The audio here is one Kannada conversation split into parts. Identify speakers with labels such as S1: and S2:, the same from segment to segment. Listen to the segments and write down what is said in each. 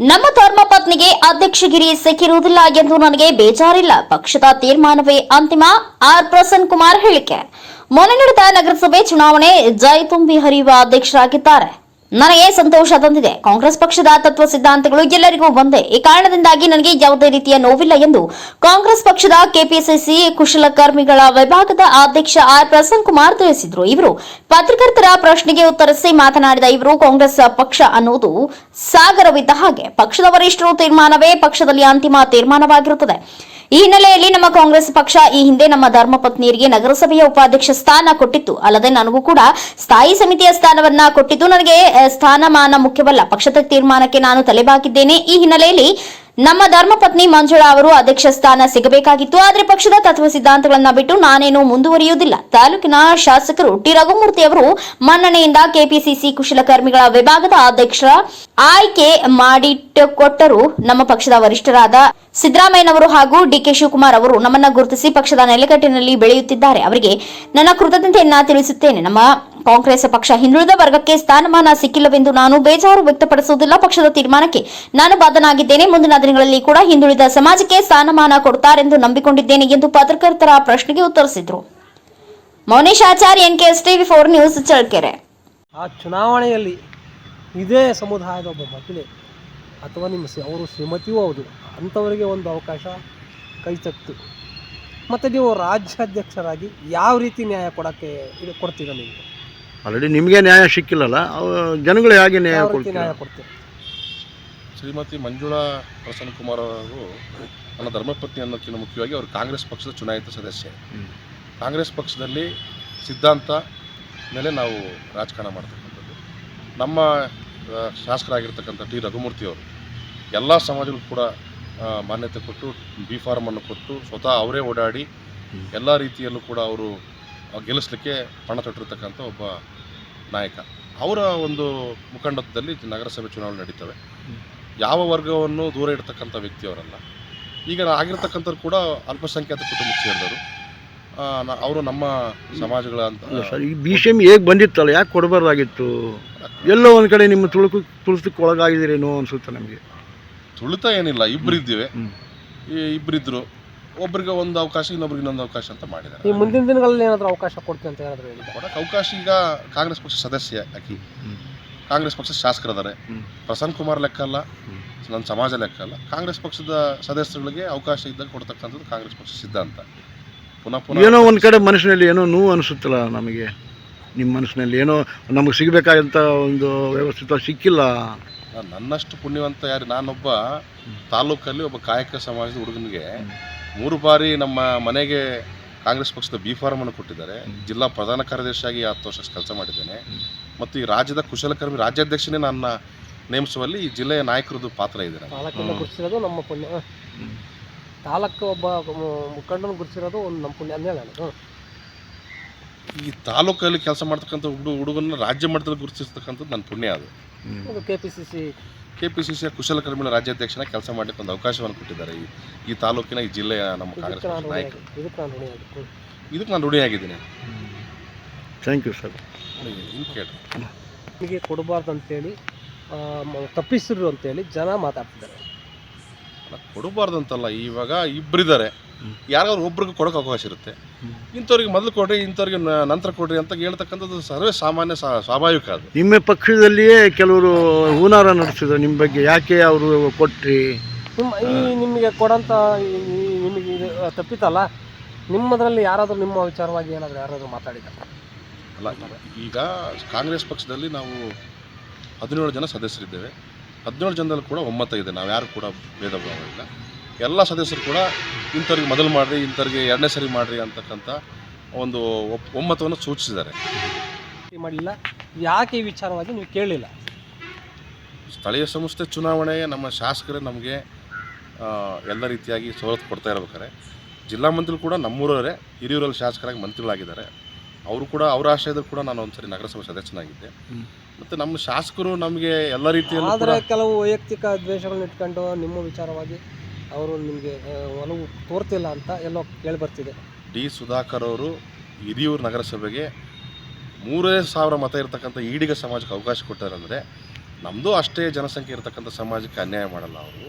S1: ನಮ್ಮ ಧರ್ಮ ಪತ್ನಿಗೆ ಅಧ್ಯಕ್ಷಗಿರಿ ಸಿಕ್ಕಿರುವುದಿಲ್ಲ ಎಂದು ನನಗೆ ಬೇಜಾರಿಲ್ಲ. ಪಕ್ಷದ ತೀರ್ಮಾನವೇ ಅಂತಿಮ, ಆರ್. ಪ್ರಸನ್ ಕುಮಾರ್ ಹೇಳಿಕೆ. ಮೊನ್ನೆ ನಡೆದ ನಗರಸಭೆ ಚುನಾವಣೆ ಜೈ ತುಂಬಿ ಹರಿಯುವ ಅಧ್ಯಕ್ಷರಾಗಿದ್ದಾರೆ. ನನಗೆ ಸಂತೋಷ ತಂದಿದೆ. ಕಾಂಗ್ರೆಸ್ ಪಕ್ಷದ ತತ್ವ ಸಿದ್ಧಾಂತಗಳು ಎಲ್ಲರಿಗೂ ಒಂದೇ. ಈ ಕಾರಣದಿಂದಾಗಿ ನನಗೆ ಯಾವುದೇ ರೀತಿಯ ನೋವಿಲ್ಲ ಎಂದು ಕಾಂಗ್ರೆಸ್ ಪಕ್ಷದ ಕೆಪಿಸಿಸಿ ಕುಶಲಕರ್ಮಿಗಳ ವಿಭಾಗದ ಅಧ್ಯಕ್ಷ ಆರ್ ಪ್ರಸನ್ನ ಕುಮಾರ್ ತಿಳಿಸಿದರು. ಇವರು ಪತ್ರಕರ್ತರ ಪ್ರಶ್ನೆಗೆ ಉತ್ತರಿಸಿ ಮಾತನಾಡಿದ ಇವರು, ಕಾಂಗ್ರೆಸ್ ಪಕ್ಷ ಅನ್ನುವುದು ಸಾಗರವಿದ್ದ ಹಾಗೆ. ಪಕ್ಷದ ವರಿಷ್ಠರು ತೀರ್ಮಾನವೇ ಪಕ್ಷದಲ್ಲಿ ಅಂತಿಮ ತೀರ್ಮಾನವಾಗಿರುತ್ತದೆ. ಈ ಹಿನ್ನೆಲೆಯಲ್ಲಿ ನಮ್ಮ ಕಾಂಗ್ರೆಸ್ ಪಕ್ಷ ಈ ಹಿಂದೆ ನಮ್ಮ ಧರ್ಮಪತ್ನಿಯರಿಗೆ ನಗರಸಭೆಯ ಉಪಾಧ್ಯಕ್ಷ ಸ್ಥಾನ ಕೊಟ್ಟಿತ್ತು. ಅಲ್ಲದೆ ನನಗೂ ಕೂಡ ಸ್ಥಾಯಿ ಸಮಿತಿಯ ಸ್ಥಾನವನ್ನ ಕೊಟ್ಟಿದ್ದು. ನನಗೆ ಸ್ಥಾನಮಾನ ಮುಖ್ಯವಲ್ಲ. ಪಕ್ಷದ ತೀರ್ಮಾನಕ್ಕೆ ನಾನು ತಲೆಬಾಕಿದ್ದೇನೆ. ಈ ಹಿನ್ನೆಲೆಯಲ್ಲಿ ನಮ್ಮ ಧರ್ಮಪತ್ನಿ ಮಂಜುಳಾ ಅವರು ಅಧ್ಯಕ್ಷ ಸ್ಥಾನ ಸಿಗಬೇಕಾಗಿತ್ತು, ಆದರೆ ಪಕ್ಷದ ತತ್ವ ಸಿದ್ಧಾಂತಗಳನ್ನ ಬಿಟ್ಟು ನಾನೇನು ಮುಂದುವರಿಯುವುದಿಲ್ಲ. ತಾಲೂಕಿನ ಶಾಸಕರು ಟಿ. ರಘುಮೂರ್ತಿ ಅವರು ಮನ್ನಣೆಯಿಂದ ಕೆಪಿಸಿಸಿ ಕುಶಲಕರ್ಮಿಗಳ ವಿಭಾಗದ ಅಧ್ಯಕ್ಷರ ಆಯ್ಕೆ ಮಾಡಿಟ್ಟುಕೊಟ್ಟರು. ನಮ್ಮ ಪಕ್ಷದ ವರಿಷ್ಠರಾದ ಸಿದ್ದರಾಮಯ್ಯನವರು ಹಾಗೂ ಡಿಕೆ ಶಿವಕುಮಾರ್ ಅವರು ನಮ್ಮನ್ನ ಗುರುತಿಸಿ ಪಕ್ಷದ ನೆಲೆಗಟ್ಟಿನಲ್ಲಿ ಬೆಳೆಯುತ್ತಿದ್ದಾರೆ. ಅವರಿಗೆ ನನ್ನ ಕೃತಜ್ಞತೆಯನ್ನ ತಿಳಿಸುತ್ತೇನೆ. ನಮ್ಮ ಕಾಂಗ್ರೆಸ್ ಪಕ್ಷ ಹಿಂದುಳಿದ ವರ್ಗಕ್ಕೆ ಸ್ಥಾನಮಾನ ಸಿಕ್ಕಿಲ್ಲವೆಂದು ನಾನು ಬೇಜಾರು ವ್ಯಕ್ತಪಡಿಸುವುದಿಲ್ಲ. ಪಕ್ಷದ ತೀರ್ಮಾನಕ್ಕೆ ನಾನು ಬದ್ಧನಾಗಿದ್ದೇನೆ ಮುಂದಿನ ದಿನಗಳಲ್ಲಿ ಕೂಡ ಹಿಂದುಳಿದ ಸಮಾಜಕ್ಕೆ ಸ್ಥಾನಮಾನ ಕೊಡುತ್ತಾರೆಂದು ನಂಬಿಕೊಂಡಿದ್ದೇನೆ ಎಂದು ಪತ್ರಕರ್ತರ ಪ್ರಶ್ನೆಗೆ ಉತ್ತರಿಸಿದರು. Maunesh Acharya N K S TV four news, Challakere.
S2: ಆ ಚುನಾವಣೆಯಲ್ಲಿ ಇದೇ ಸಮುದಾಯದ ಒಬ್ಬ ಮಹಿಳೆ ಅಥವಾ ನಿಮ್ಮ ಅವರು ಶ್ರೀಮತಿಯೂ ಹೌದು, ಅಂಥವರಿಗೆ ಒಂದು ಅವಕಾಶ ಕೈ ತಕ್ತು ಮತ್ತು ನೀವು ರಾಜ್ಯಾಧ್ಯಕ್ಷರಾಗಿ ಯಾವ ರೀತಿ ನ್ಯಾಯ ಕೊಡೋಕ್ಕೆ ಇದು ಕೊಡ್ತೀರ ನೀವು?
S3: ಆಲ್ರೆಡಿ ನಿಮಗೆ ನ್ಯಾಯ ಸಿಕ್ಕಿಲ್ಲಲ್ಲ ಜನಗಳು ಹೇಗೆ ನ್ಯಾಯ
S2: ಕೊಡ್ತೀವಿ.
S4: ಶ್ರೀಮತಿ ಮಂಜುಳಾ ಪ್ರಸನ್ನ ಕುಮಾರ್ ಅವರು ನನ್ನ ಧರ್ಮಪತ್ನಿ ಅನ್ನೋಕ್ಕಿಂತ ಮುಖ್ಯವಾಗಿ ಅವರು ಕಾಂಗ್ರೆಸ್ ಪಕ್ಷದ ಚುನಾಯಿತ ಸದಸ್ಯೆ. ಕಾಂಗ್ರೆಸ್ ಪಕ್ಷದಲ್ಲಿ ಸಿದ್ಧಾಂತ ಮೇಲೆ ನಾವು ರಾಜಕಾರಣ ಮಾಡ್ತಕ್ಕಂಥದ್ದು. ನಮ್ಮ ಶಾಸಕರಾಗಿರ್ತಕ್ಕಂಥ ಟಿ ರಘುಮೂರ್ತಿ ಅವರು ಎಲ್ಲ ಸಮಾಜಗಳು ಕೂಡ ಮಾನ್ಯತೆ ಕೊಟ್ಟು ಬಿ ಫಾರ್ಮನ್ನು ಕೊಟ್ಟು ಸ್ವತಃ ಅವರೇ ಓಡಾಡಿ. ಎಲ್ಲ ರೀತಿಯಲ್ಲೂ ಕೂಡ ಅವರು ಗೆಲ್ಲಿಸ್ಲಿಕ್ಕೆ ಪಣ ತೊಟ್ಟಿರ್ತಕ್ಕಂಥ ಒಬ್ಬ ನಾಯಕ. ಅವರ ಒಂದು ಮುಖಂಡತ್ವದಲ್ಲಿ ನಗರಸಭೆ ಚುನಾವಣೆ ನಡೀತವೆ. ಯಾವ ವರ್ಗವನ್ನು ದೂರ ಇಡ್ತಕ್ಕಂಥ ವ್ಯಕ್ತಿಯವರಲ್ಲ. ಈಗ ಆಗಿರ್ತಕ್ಕಂಥವ್ರು ಕೂಡ ಅಲ್ಪಸಂಖ್ಯಾತ ಕುಟುಂಬಕ್ಕೆ ಸೇರಿದವರು. ಅವರು ನಮ್ಮ ಸಮಾಜಗಳ ಅಂತ
S3: ಸರ್ ಈ ಬಿ ಸಿ ಎಂ ಹೇಗೆ ಬಂದಿತ್ತಲ್ಲ ಯಾಕೆ ಕೊಡಬಾರ್ದಾಗಿತ್ತು? ಎಲ್ಲೋ ಒಂದು ಕಡೆ ನಿಮ್ಮ ತುಳುಕು ತುಳಿತಕ್ಕೆ ಒಳಗಾಗಿದ್ದೀರೇನೋ ಅನ್ಸುತ್ತೆ ನಮಗೆ.
S4: ತುಳಿತ ಏನಿಲ್ಲ ಇಬ್ಬರಿದ್ದೀವಿ
S3: ಹ್ಮ್.
S4: ಈ ಒಬ್ರಿಗೆ ಒಂದು ಅವಕಾಶ ಇನ್ನೊಬ್ರಿಗೆ ಇನ್ನೊಂದು ಅವಕಾಶ ಅಂತ
S2: ಈ
S4: ಮಾಡಿದ್ದಾರೆ
S2: ಮುಂದಿನ ದಿನಗಳಲ್ಲಿ ಏನಾದರೂ ಅವಕಾಶ ಕೊಡ್ತೀವಿ ಅಂತ ಏನಾದರೂ ಹೇಳಿದ್ದಾರೆ
S4: ಕೊಡಕ್ಕೆ ಅವಕಾಶ ಈಗ ಕಾಂಗ್ರೆಸ್ ಪಕ್ಷ ಸದಸ್ಯ ಆಕಿ. ಕಾಂಗ್ರೆಸ್ ಪಕ್ಷದ ಶಾಸಕರಿದ್ದಾರೆ. ಪ್ರಸನ್ನ ಕುಮಾರ್ ಲೆಕ್ಕ ಅಲ್ಲ. ನನ್ನ ಸಮಾಜ ಲೆಕ್ಕ ಅಲ್ಲ. ಕಾಂಗ್ರೆಸ್ ಪಕ್ಷದ ಸದಸ್ಯರುಗಳಿಗೆ ಅವಕಾಶ ಇದ್ದಾಗ ಕೊಡ್ತಕ್ಕಂಥದ್ದು ಕಾಂಗ್ರೆಸ್ ಪಕ್ಷ ಸಿದ್ಧಾಂತ. ಪುನಃ ಪುನಃ
S3: ಏನೋ ಒಂದು ಕಡೆ ಮನಸ್ಸಿನಲ್ಲಿ ಏನೋ ನೋವು ಅನಿಸುತ್ತಲ್ಲ ನಮಗೆ. ನಿಮ್ಮ ಮನಸ್ಸಿನಲ್ಲಿ ಏನೋ ನಮಗೆ ಸಿಗಬೇಕಾದಂಥ ಒಂದು ವ್ಯವಸ್ಥಿತ ಸಿಕ್ಕಿಲ್ಲ.
S4: ನನ್ನಷ್ಟು ಪುಣ್ಯವಂತ ಯಾರು? ನಾನೊಬ್ಬ ತಾಲೂಕಲ್ಲಿ ಒಬ್ಬ ಕಾಯಕ ಸಮಾಜದ ಹುಡುಗನಿಗೆ. ಮೂರು ಬಾರಿ ನಮ್ಮ ಮನೆಗೆ ಕಾಂಗ್ರೆಸ್ ಪಕ್ಷದ ಬಿ ಫಾರ್ಮ್ ಅನ್ನು ಕೊಟ್ಟಿದ್ದಾರೆ. ಜಿಲ್ಲಾ ಪ್ರಧಾನ ಕಾರ್ಯದರ್ಶಿಯಾಗಿ ಹತ್ತು ವರ್ಷ ಕೆಲಸ ಮಾಡಿದ್ದೇನೆ. ಮತ್ತು ಈ ರಾಜ್ಯದ ಕುಶಲಕರ್ಮಿ ರಾಜ್ಯಾಧ್ಯಕ್ಷನೇ ನನ್ನ ನೇಮಿಸುವಲ್ಲಿ ಈ ಜಿಲ್ಲೆಯ ನಾಯಕರದ್ದು ಪಾತ್ರ ಇದೆ
S3: ತಾಲೂಕನ್ನು
S2: ಗುರುತಿಸಿರೋದು ನಮ್ಮ ಪುಣ್ಯ. ತಾಲೂಕು ಒಬ್ಬ ಮುಖಂಡನ ಗುರುತಿಸಿರೋದು ಒಂದು ನಮ್ಮ ಪುಣ್ಯ ಅಂದೇ ನಾನು.
S4: ಈ ತಾಲೂಕಲ್ಲಿ ಕೆಲಸ ಮಾಡ್ತಕ್ಕಂಥ ಹುಡುಗ ಹುಡುಗನ ರಾಜ್ಯ ಮಟ್ಟದಲ್ಲಿ ಗುರುತಿಸ್ತಕ್ಕಂಥದ್ದು ನನ್ನ ಪುಣ್ಯ ಅದು.
S2: K P C C
S4: K P C ಸಿಯ ಕುಶಲಕರ್ಮಿಗಳ ರಾಜ್ಯಾಧ್ಯಕ್ಷನ ಕೆಲಸ ಮಾಡಲಿಕ್ಕೆ ಒಂದು ಅವಕಾಶವನ್ನು ಕೊಟ್ಟಿದ್ದಾರೆ. ಈ ಈ ತಾಲೂಕಿನ ಈ ಜಿಲ್ಲೆಯ ನಮ್ಮ ಕಾಂಗ್ರೆಸ್
S2: ಇದಕ್ಕೆ ನಾನು
S4: ಪಕ್ಷದ ನಾಯಕರು
S2: ಇದಕ್ಕೆ ನಾನು ಋಣಿಯಾಗಿ
S4: ಇದಕ್ಕೆ ನಾನು ಋಣಿಯಾಗಿದ್ದೀನಿ
S3: ಥ್ಯಾಂಕ್ ಯು ಸರ್
S4: ಕೇಳ್ರಿ
S2: ನಿಮಗೆ ಕೊಡಬಾರ್ದು ಅಂತೇಳಿ ತಪ್ಪಿಸಿದ್ರು ಅಂತೇಳಿ ಜನ ಮಾತಾಡ್ತಿದ್ದಾರೆ.
S4: ಕೊಡಬಾರ್ದು ಅಂತಲ್ಲ ಇವಾಗ ಇಬ್ಬರಿದ್ದಾರೆ. ಯಾರಾದ್ರು ಒಬ್ರಿಗೆ ಕೊಡೋಕೆ ಅವಕಾಶ ಇರುತ್ತೆ. ಇಂಥವ್ರಿಗೆ ಮೊದಲು ಕೊಡ್ರಿ ಇಂಥವ್ರಿಗೆ ನ- ನಂತರ ಕೊಡ್ರಿ ಅಂತ ಹೇಳ್ತಕ್ಕಂಥದ್ದು ಸರ್ವೇ ಸಾಮಾನ್ಯ ಸ್ವಾಭಾವಿಕ ಅದು.
S3: ನಿಮ್ಮ ಪಕ್ಷದಲ್ಲಿಯೇ ಕೆಲವರು ಹೂನಾರ ನಡೆಸಿದ್ರು ನಿಮ್ಮ ಬಗ್ಗೆ ಯಾಕೆ ಅವರು ಕೊಟ್ರಿ?
S2: ನಿಮ್ಮ ಈ ನಿಮಗೆ ಕೊಡೋಂಥ ಈ ನಿಮಗೆ ಇದು ತಪ್ಪಿತಲ್ಲ ನಿಮ್ಮದರಲ್ಲಿ ಯಾರಾದರೂ ನಿಮ್ಮ ವಿಚಾರವಾಗಿ ಏನಾದರೂ ಯಾರಾದರೂ ಮಾತಾಡಿದ್ದಾರೆ
S4: ಅಲ್ಲ ಈಗ ಕಾಂಗ್ರೆಸ್ ಪಕ್ಷದಲ್ಲಿ ನಾವು ಹದಿನೇಳು ಜನ ಸದಸ್ಯರಿದ್ದೇವೆ. ಹದಿನೇಳು ಜನದಲ್ಲಿ ಕೂಡ ಒಮ್ಮತ ಇದೆ ನಾವು ಯಾರು ಕೂಡ ಭೇದ ಭಾವ ಇಲ್ಲ. ಎಲ್ಲ ಸದಸ್ಯರು ಕೂಡ ಇಂಥವ್ರಿಗೆ ಮೊದಲು ಮಾಡಿರಿ ಇಂಥವ್ರಿಗೆ ಎರಡನೇ ಸರಿ ಮಾಡಿರಿ ಅಂತಕ್ಕಂಥ ಒಂದು ಒಮ್ಮತವನ್ನು ಸೂಚಿಸಿದ್ದಾರೆ.
S2: ಮಾಡಲಿಲ್ಲ ಯಾಕೆ ಈ ವಿಚಾರವಾಗಿ ನೀವು ಕೇಳಲಿಲ್ಲ
S4: ಸ್ಥಳೀಯ ಸಂಸ್ಥೆ ಚುನಾವಣೆ ನಮ್ಮ ಶಾಸಕರೇ ನಮಗೆ ಎಲ್ಲ ರೀತಿಯಾಗಿ ಸವಲತ್ತು ಕೊಡ್ತಾ ಇರ್ಬೇಕಾರೆ ಜಿಲ್ಲಾ ಮಂತ್ರಿ ಕೂಡ ನಮ್ಮೂರವರೇ ಹಿರಿಯೂರಲ್ಲಿ ಶಾಸಕರಾಗಿ ಮಂತ್ರಿಗಳಾಗಿದ್ದಾರೆ. ಅವರು ಕೂಡ ಅವರ ಆಶಯದಲ್ಲಿ ಕೂಡ ನಾನು ಒಂದ್ಸರಿ ನಗರಸಭೆ ಸದಸ್ಯನಾಗಿದ್ದೆ. ಮತ್ತು ನಮ್ಮ ಶಾಸಕರು ನಮಗೆ ಎಲ್ಲ ರೀತಿಯಲ್ಲಿ
S2: ಆದರೆ ಕೆಲವು ವೈಯಕ್ತಿಕ ದ್ವೇಷಗಳನ್ನ ಇಟ್ಕೊಂಡು ನಿಮ್ಮ ವಿಚಾರವಾಗಿ ಅವರು ನಿಮಗೆ ಒಲವು ತೋರ್ತಿಲ್ಲ ಅಂತ ಎಲ್ಲೋ ಕೇಳಿ ಬರ್ತಿದೆ.
S4: ಡಿ ಸುಧಾಕರ್ ಅವರು ಹಿರಿಯೂರು ನಗರಸಭೆಗೆ ಮೂರೇ ಸಾವಿರ ಮತ ಇರತಕ್ಕಂಥ ಈಡಿಗ ಸಮಾಜಕ್ಕೆ ಅವಕಾಶ ಕೊಟ್ಟಾರಂದರೆ ನಮ್ಮದು ಅಷ್ಟೇ ಜನಸಂಖ್ಯೆ ಇರತಕ್ಕಂಥ ಸಮಾಜಕ್ಕೆ ಅನ್ಯಾಯ ಮಾಡಲ್ಲ ಅವರು.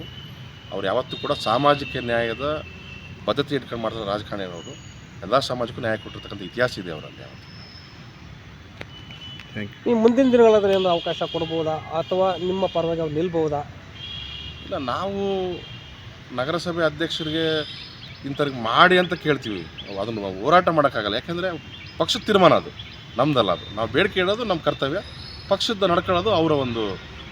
S4: ಅವ್ರು ಯಾವತ್ತೂ ಕೂಡ ಸಾಮಾಜಿಕ ನ್ಯಾಯದ ಪದ್ಧತಿ ಇಟ್ಕೊಂಡು ಮಾಡ್ತಾರೆ ರಾಜಕಾರಣಿಯವರು ಎಲ್ಲ ಸಮಾಜಕ್ಕೂ ನ್ಯಾಯ ಕೊಟ್ಟಿರ್ತಕ್ಕಂಥ ಇತಿಹಾಸ ಇದೆ ಅವರಲ್ಲಿ ಯಾವತ್ತು.
S3: ಥ್ಯಾಂಕ್ ಯು
S2: ಈ ಮುಂದಿನ ದಿನಗಳಾದ್ರೆ ಏನು ಅವಕಾಶ ಕೊಡ್ಬೋದಾ ಅಥವಾ ನಿಮ್ಮ ಪರವಾಗಿ ಅವ್ರು ನಿಲ್ಬೋದಾ?
S4: ಇಲ್ಲ ನಾವು ನಗರಸಭೆ ಅಧ್ಯಕ್ಷರಿಗೆ ಇಂಥವ್ರಿಗೆ ಮಾಡಿ ಅಂತ ಕೇಳ್ತೀವಿ. ಅದನ್ನು ನಾವು ಹೋರಾಟ ಮಾಡೋಕ್ಕಾಗಲ್ಲ. ಯಾಕೆಂದರೆ ಪಕ್ಷದ ತೀರ್ಮಾನ ಅದು. ನಮ್ಮದಲ್ಲ ಅದು. ನಾವು ಬೇಡಿಕೆ ಇಡೋದು ನಮ್ಮ ಕರ್ತವ್ಯ. ಪಕ್ಷದ ನಡ್ಕೊಳ್ಳೋದು ಅವರ ಒಂದು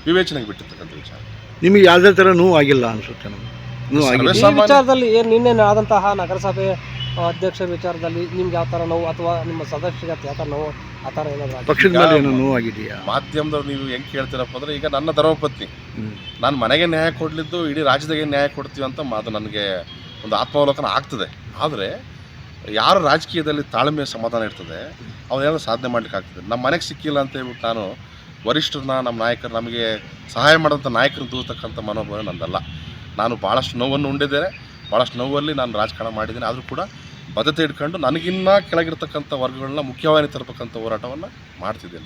S4: ವಿವೇಚನೆಗೆ ಬಿಟ್ಟಿರ್ತಕ್ಕಂಥ ವಿಚಾರ.
S3: ನಿಮಗೆ ಯಾವುದೇ ಥರ ನೋವು ಆಗಿಲ್ಲ ಅನಿಸುತ್ತೆ ನಮಗೆ? ನೋವು ಆಗಿಲ್ಲ
S2: ಈ ವಿಚಾರದಲ್ಲಿ ಏನು ನಿನ್ನೆ ಆದಂತಹ ನಗರಸಭೆ ಅಧ್ಯಕ್ಷ ಅಧ್ಯಕ್ಷರ ವಿಚಾರದಲ್ಲಿ ನಿಮ್ಗೆ ಯಾವ ಥರ ನೋವು ಅಥವಾ ನಿಮ್ಮ ಸದಸ್ಯರಿಗೆ ಯಾವ ಥರ ನೋವು ಆ ಥರ ಏನಾದರೂ?
S3: ಪಕ್ಷದ ಮೇಲೆ ಏನೋ ನೋವು ಆಗಿದೆಯಾ
S4: ಮಾಧ್ಯಮದವ್ರು ನೀವು ಹೆಂಗೆ ಕೇಳ್ತೀರಪ್ಪ ಅಂದರೆ ಈಗ ನನ್ನ ಧರ್ಮಪತ್ನಿ. ನಾನು ಮನೆಗೆ ನ್ಯಾಯ ಕೊಡಲಿದ್ದು, ಇಡೀ ರಾಜ್ಯದಾಗೆ ನ್ಯಾಯ ಕೊಡ್ತೀವಿ ಅಂತ ಅದು ನನಗೆ ಒಂದು ಆತ್ಮಾವಲೋಕನ ಆಗ್ತದೆ. ಆದರೆ ಯಾರು ರಾಜಕೀಯದಲ್ಲಿ ತಾಳ್ಮೆ ಸಮಾಧಾನ ಇರ್ತದೆ ಅವ್ರೇನಾದ್ರು ಸಾಧನೆ ಮಾಡ್ಲಿಕ್ಕೆ ಆಗ್ತದೆ. ನಮ್ಮ ಮನೆಗೆ ಸಿಕ್ಕಿಲ್ಲ ಅಂತ ಹೇಳ್ಬಿಟ್ಟು ನಾನು ವರಿಷ್ಠರನ್ನ ನಮ್ಮ ನಾಯಕರು ನಮಗೆ ಸಹಾಯ ಮಾಡೋಂಥ ನಾಯಕರನ್ನ ದೂರ್ತಕ್ಕಂಥ ಮನೋಭಾವ ನಂದಲ್ಲ. ನಾನು ಭಾಳಷ್ಟು ನೋವನ್ನು ಉಂಡಿದ್ದೇನೆ ಭಾಳಷ್ಟು ನೋವಲ್ಲಿ ನಾನು ರಾಜಕಾರಣ ಮಾಡಿದ್ದೀನಿ. ಆದರೂ ಕೂಡ ಬದ್ಧತೆ ಇಟ್ಕೊಂಡು ನನಗಿನ್ನ ಕೆಳಗಿರ್ತಕ್ಕಂಥ ವರ್ಗಗಳನ್ನ ಮುಖ್ಯವಾಗಿ ತರಬೇಕಂಥ ಹೋರಾಟವನ್ನು ಮಾಡ್ತಿದ್ದೀನಿ ನಾನು.